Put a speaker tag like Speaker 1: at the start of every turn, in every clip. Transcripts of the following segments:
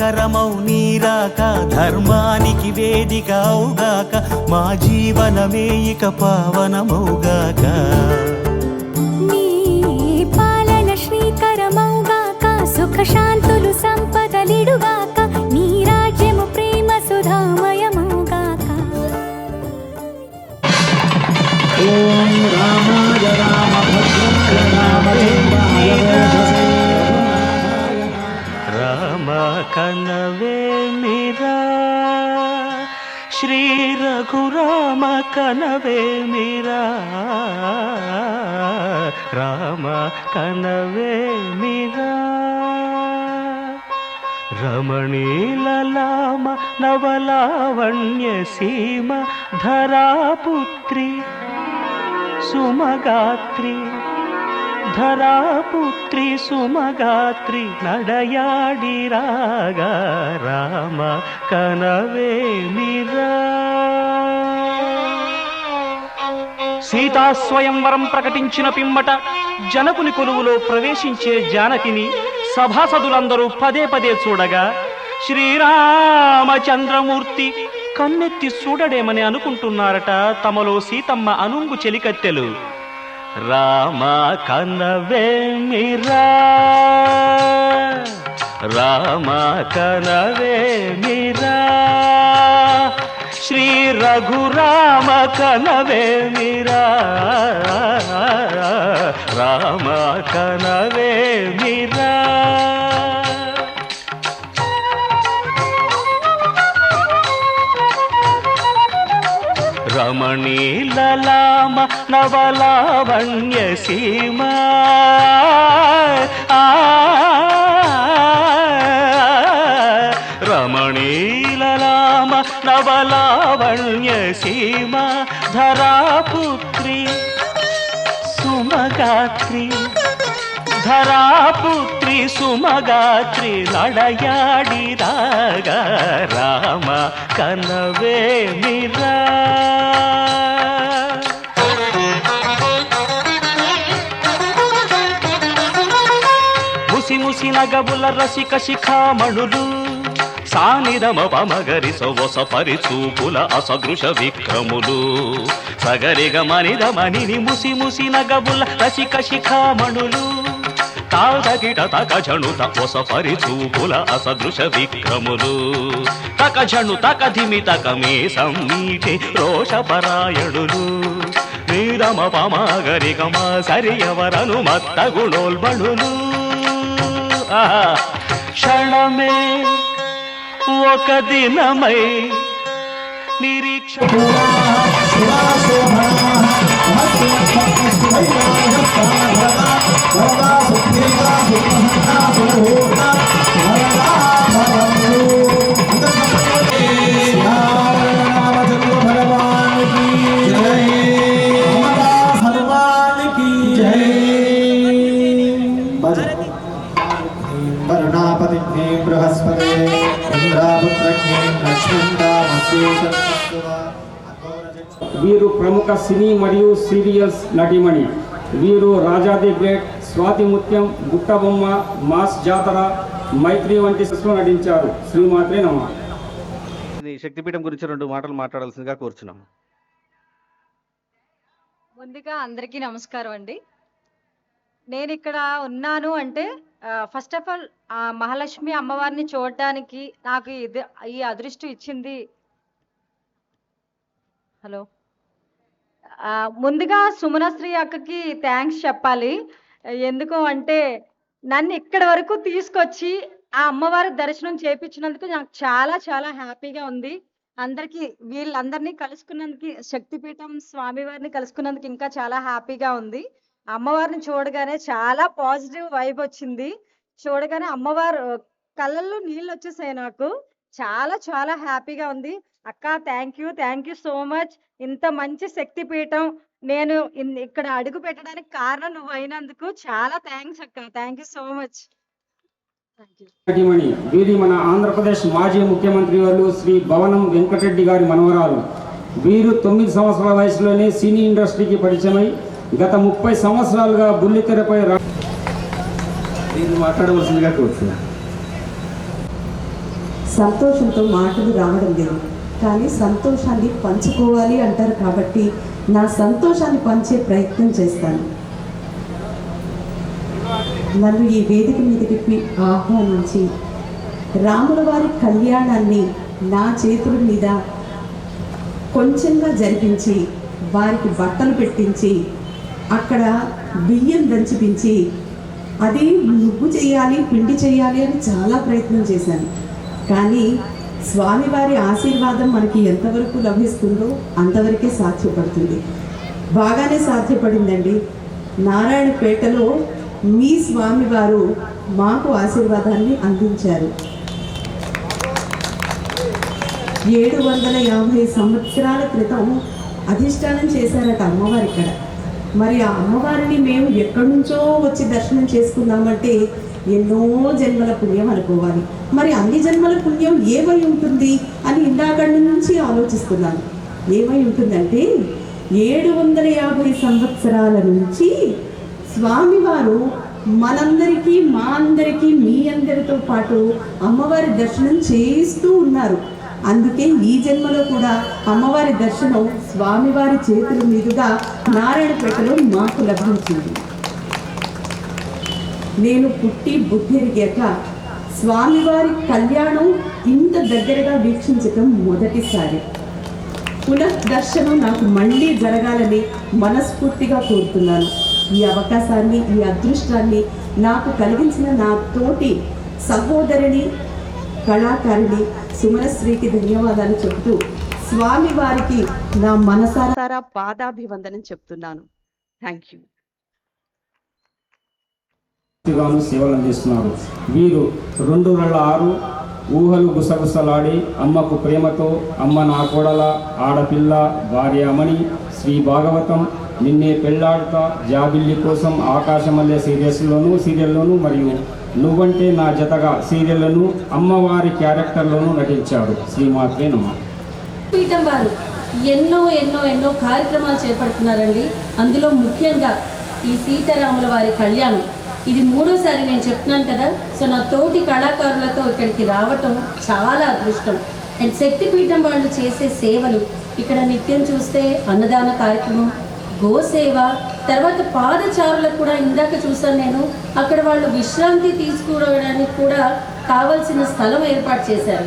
Speaker 1: మంగళకరమౌ నీరాక ధర్మానికి వేదిక అవుగాక మా జీవనమే ఇక పావనమౌగాక
Speaker 2: నీ పాలన శ్రీకరమౌగాక సుఖ శాంతులు సంపదలిడుగాక నీ రాజ్యము ప్రేమ సుధామయమౌగాక
Speaker 3: ఓం రామాయ వేధసే.
Speaker 1: రామ కనవే మీరా? శ్రీ రఘురామ కనవే మీరా? రామ కనవే మీరా? రమణీలలామ నవలావణ్య సీమ ధరాపుత్రి సుమగాత్రి ధరాపుత్రి సుమగాత్రి నడయాడి రాగా రామ కనవే
Speaker 4: సీతా స్వయంవరం ప్రకటించిన పిమ్మట జనకుని కొలువులో ప్రవేశించే జానకిని సభాసదులందరూ పదే పదే చూడగా శ్రీరామచంద్రమూర్తి కన్నెత్తి చూడడేమని అనుకుంటున్నారట తమలో సీతమ్మ అనుంగు చెలికత్తెలు.
Speaker 1: రామ కనవేమిరా రామ కనవేమిరా శ్రీ రఘురామ కనవేమిరా రామ కనవేమిరా రమణీలలామ నవలావణ్య సీమ రమణీలలామ నవలావణ్య సీమ ధరాపుత్రి సుమగాత్రి ధరాపుత్రి సుమగాత్రి నడయాడి రాగా రామ కనవే మిరా. ముసి ముసి నగబుల రసిక శిఖామణులు సానిదమ పమగరి సొవస పరిచూపుల అసదృశ విక్రములు. సగరిగ మనిద ముసి ముసి నగబుల రసిక శిఖామణులు తాదగిట తక జణుత ఒస పరిచూపుల అసదృశ విక్రములు. తక జణు తక ధిమి తక మే సమ్మీటి రోషపరాయణులు. నీరమ పమాగరిగమ సరియవరను మత్త గుణోల్బణులు క్షణమే ఒక దినమై నిరీక్షణ
Speaker 3: వరుణాపతి
Speaker 5: ప్రముఖ సినీ మరియు సీరియల్స్ నటిమణి. వీరు రాజాది గ్రేట్ స్వాతి ముత్యం గుట్టబొమ్మ మాస్ జాతర మైత్రి వంటి సినిమాలో నటించారు. శ్రీమాత్రే నమ.
Speaker 4: ఈ శక్తిపీఠం గురించి రెండు మాటలు మాట్లాడాల్సిందిగా కోరుచున్నాం
Speaker 6: ముందుగా అందరికీ నమస్కారం అండి. నేను ఇక్కడ ఉన్నాను అంటే ఫస్ట్ ఆఫ్ ఆల్ మహాలక్ష్మి అమ్మవారిని చూడడానికి నాకు ఇది ఈ అదృష్టం ఇచ్చింది. హలో. ముందుగా సుమనశ్రీ అక్కకి థ్యాంక్స్ చెప్పాలి. ఎందుకు అంటే నన్ను ఇక్కడి వరకు తీసుకొచ్చి ఆ అమ్మవారి దర్శనం చేపించినందుకు నాకు చాలా చాలా హ్యాపీగా ఉంది. అందరికీ వీళ్ళందరినీ కలుసుకున్నందుకు శక్తిపీఠం స్వామివారిని కలుసుకున్నందుకు ఇంకా చాలా హ్యాపీగా ఉంది. అమ్మవారిని చూడగానే చాలా పాజిటివ్ వైబ్ వచ్చింది. చూడగానే అమ్మవారు కళ్ళల్లో నీళ్ళు వచ్చేసాయి నాకు. చాలా చాలా హ్యాపీగా ఉంది. అక్క thank you thank you so much ఇంత మంచి శక్తిపీఠం నేను ఇన్- ఇక్కడ అడుగు పెట్టడానికి కారణం నువ్వు అయినందుకు చాలా థ్యాంక్స్ అక్క. థ్యాంక్ యూ సో మచ్
Speaker 5: వీరి మన ఆంధ్రప్రదేశ్ మాజీ ముఖ్యమంత్రి వారు శ్రీ భవనం వెంకటరెడ్డి గారి మనవరాలు. వీరు తొమ్మిది సంవత్సరాల వయసులోనే సినీ ఇండస్ట్రీకి పరిచయమై గత ముప్పై సంవత్సరాలుగా బుల్లితెరపై రా
Speaker 3: మాట్లాడవలసిందిగా కోరుతున్నాను.
Speaker 7: సంతోషంతో మాటలు రావడం లేదు. కానీ సంతోషాన్ని పంచుకోవాలి అంటారు కాబట్టి నా సంతోషాన్ని పంచే ప్రయత్నం చేస్తాను. నన్ను ఈ వేదిక మీదకి ఆహ్వానించి రాముల వారి కళ్యాణాన్ని నా చేతుల మీద కొంచెంగా జరిపించి వారికి బట్టలు పెట్టించి అక్కడ బియ్యం దంచిపించి అది నువ్వు చేయాలి పిండి చేయాలి అని చాలా ప్రయత్నం చేశాను. కానీ స్వామివారి ఆశీర్వాదం మనకి ఎంతవరకు లభిస్తుందో అంతవరకే సాధ్యపడుతుంది. బాగానే సాధ్యపడిందండి. నారాయణపేటలో మీ స్వామివారు మాకు ఆశీర్వాదాన్ని అందించారు. ఏడు వందల యాభై సంవత్సరాల క్రితం అధిష్టానం చేశారట అమ్మవారి ఇక్కడ. మరి ఆ అమ్మవారిని మేము ఎక్కడి నుంచో వచ్చి దర్శనం చేసుకుందామంటే ఎన్నో జన్మల పుణ్యం అనుకోవాలి. మరి అన్ని జన్మల పుణ్యం ఏమై ఉంటుంది అని ఇందాకడి నుంచి ఆలోచిస్తున్నాను. ఏమై ఉంటుందంటే ఏడు వందల యాభై సంవత్సరాల నుంచి స్వామివారు మనందరికీ మా అందరికీ మీ అందరితో పాటు అమ్మవారి దర్శనం చేస్తూ ఉన్నారు. అందుకే ఈ జన్మలో కూడా అమ్మవారి దర్శనం స్వామివారి చేతుల మీదుగా నారాయణపేటలో మాకు లభించింది. నేను పుట్టి బుద్ధిరిగాక స్వామివారి కళ్యాణం ఇంత దగ్గరగా వీక్షించటం మొదటిసారి. పునఃదర్శనం నాకు మళ్ళీ జరగాలని మనస్ఫూర్తిగా కోరుతున్నాను. ఈ అవకాశాన్ని ఈ అదృష్టాన్ని నాకు కలిగించిన నా తోటి సహోదరిని కళాకారిణి సుమనశ్రీకి ధన్యవాదాలు చెబుతూ స్వామివారికి నా మనసారా పాదాభివందనం చెప్తున్నాను. థ్యాంక్ యూ
Speaker 5: గాను సేవలు అందిస్తున్నారు వీరు రెండు వేల ఆరు ఊహలు గుసగుసలాడి అమ్మకు ప్రేమతో అమ్మ నా కోడల ఆడపిల్ల భార్య అమణి శ్రీ భాగవతం నిన్నే పెళ్ళాడుతా జాబిల్లి కోసం ఆకాశమల్లె సీరియల్స్లోను సీరియల్లోను మరియు నువ్వంటే నా జతగా సీరియళ్ళను అమ్మవారి క్యారెక్టర్లోనూ నటించాడు. శ్రీమాత్రే నమ్మ
Speaker 8: పీఠం వారు ఎన్నో ఎన్నో ఎన్నో కార్యక్రమాలు చేపడుతున్నారండి. అందులో ముఖ్యంగా ఈ సీతారాముల వారి కళ్యాణం. ఇది మూడోసారి నేను చెప్తున్నాను కదా. సో నా తోటి కళాకారులతో ఇక్కడికి రావటం చాలా అదృష్టం. అండ్ శక్తిపీఠం వాళ్ళు చేసే సేవలు ఇక్కడ నిత్యం చూస్తే అన్నదాన కార్యక్రమం గోసేవ తర్వాత పాదచారులకు కూడా ఇందాక చూసాను నేను. అక్కడ వాళ్ళు విశ్రాంతి తీసుకోవడానికి కూడా కావలసిన స్థలం ఏర్పాటు చేశారు.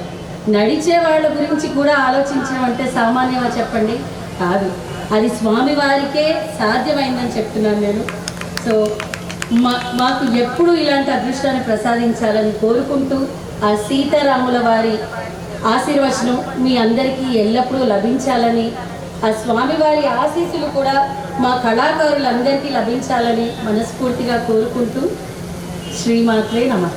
Speaker 8: నడిచే వాళ్ళ గురించి కూడా ఆలోచించడం అంటే సామాన్యమా చెప్పండి? కాదు. అది స్వామి వారికే సాధ్యమైందని చెప్తున్నాను నేను. సో మాకు ఎప్పుడు ఇలాంటి అదృష్టాన్ని ప్రసాదించాలని కోరుకుంటూ ఆ సీతారాముల వారి ఆశీర్వచనం మీ అందరికీ ఎల్లప్పుడూ లభించాలని ఆ స్వామివారి ఆశీస్సులు కూడా మా కళాకారులందరికీ లభించాలని మనస్ఫూర్తిగా కోరుకుంటూ శ్రీమాత్రే నమః.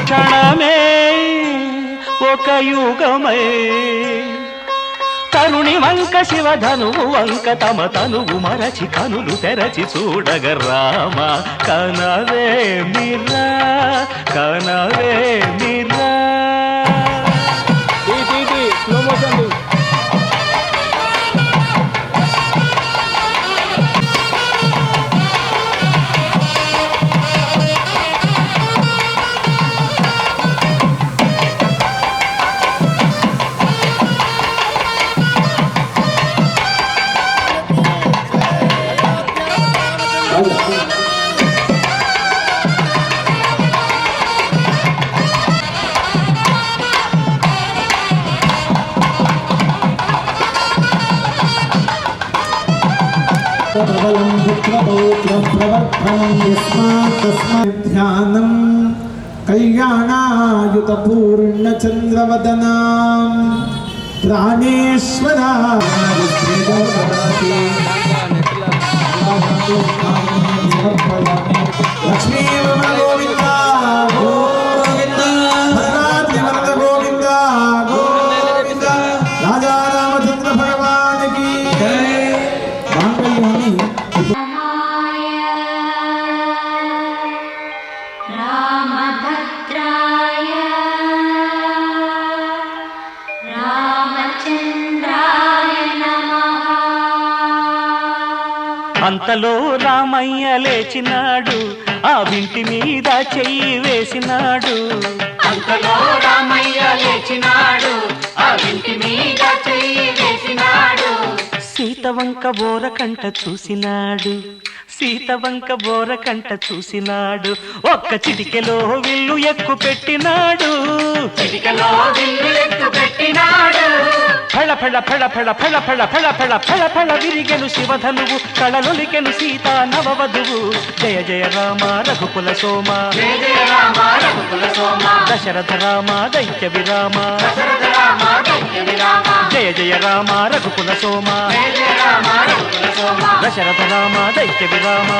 Speaker 1: క్షణమే ఒక యుగమే తరుణి వంక శివధనువు వంక తమ తనువు మరచి కనులు తెరచి చూడగ రామ. కనవే మిరా కనవే మిరా.
Speaker 3: ప్రబలం పుత్రపౌత్ర ప్రవర్ధనం యస్మాత్ తస్మాత్ ధ్యానం కళ్యాణాయుత పూర్ణచంద్రవదనాం ప్రాణేశ్వరా లక్ష్మీ
Speaker 1: అంతలో రామయ్య లేచినాడు ఆ వింటి మీద చెయ్యి వేసినాడు. అంతలో రామయ్య లేచినాడు ఆ వింటి మీద చెయ్యి వేసినాడు. సీతవంక బోర కంట చూసినాడు సీతవంక బోర కంట చూసినాడు ఒక్క చిటికెలో విల్లు ఎక్కు పెట్టినాడు చిటికెలో విల్లు ఎక్కు పెట్టినాడు ఫళ ఫళ ఫళ ఫళ ఫళ ఫళ ఫళ ఫళ ఫళ ఫళ విరిగెను శివధనువు కళలొలికెను సీత నవవధువు జయ జయ రామ రఘుకుల సోమ జయ జయ రామ రఘుకుల సోమ దశరథ రామ దైత్య విరామ దశరథ రామ దైత్య విరామ జయ జయ రామ రఘుకుల సోమ. దశరథ రామ దైత్య విరామ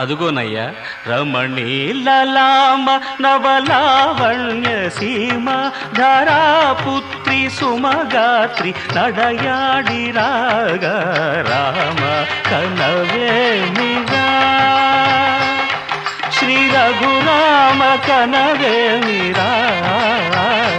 Speaker 1: అదుగోనయ్యా రమణీ లలామ నవలావణ్య సీమ ధరాపుత్రి సుమగాత్రి నడయాడి రాగ రామ కనవేమిరా శ్రీ రఘురామ కనవేమిరా రామ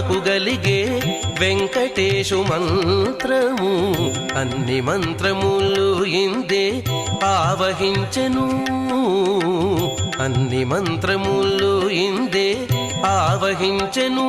Speaker 9: నాకు గలిగే వెంకటేశు మంత్రము. అన్ని మంత్రములు ఇందే ఆవహించెను. అన్ని మంత్రములు ఇందే ఆవహించెను.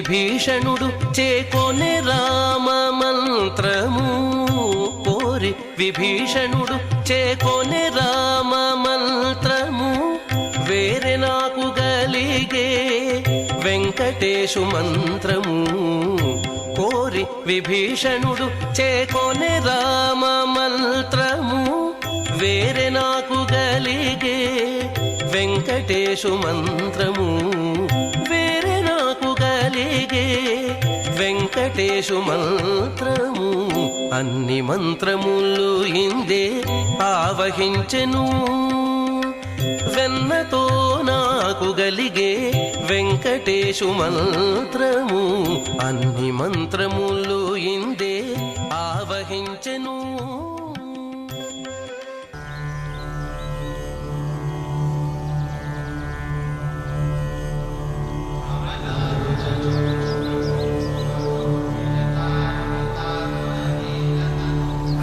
Speaker 9: విభీషణుడు చేకొనే రామ మంత్రము కోరి విభీషణుడు చేకొనే రామ మంత్రము వేరే నాకు గలిగే వెంకటేశు మంత్రము కోరి విభీషణుడు చేకొనే రామ మంత్రము వేరే నాకు గలిగే వెంకటేశు మంత్రము గలిగే వెంకటేశు మంత్రము అన్ని మంత్రములు ఇందే ఆవహించెను. వెన్నతో నాకు గలిగే వెంకటేశు మంత్రము అన్ని మంత్రములు ఇందే ఆవహించెను.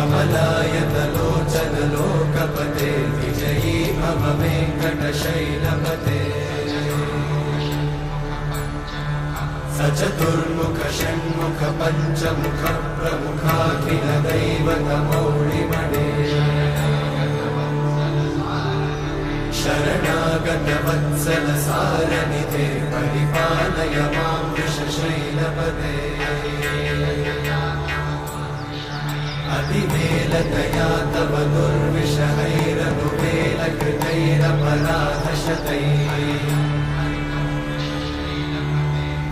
Speaker 3: कमलायतलोचनलोकपते विजयी मम वेङ्कटशैलपते। स चतुर्मुख षण्मुख पञ्चमुख प्रमुखाखिल तमोणिमणे शरणागतवत्सलसारनिधे परिपालय मां मांशैलपदे या तव दुर्विषहैरनुमेलकृतैरपराधशतैः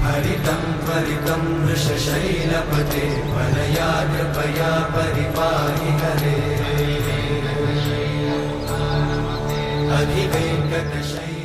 Speaker 3: हरितं त्वरितं वृषशैलपते वनया कृपया परिपाहि हरे परिपालिकरे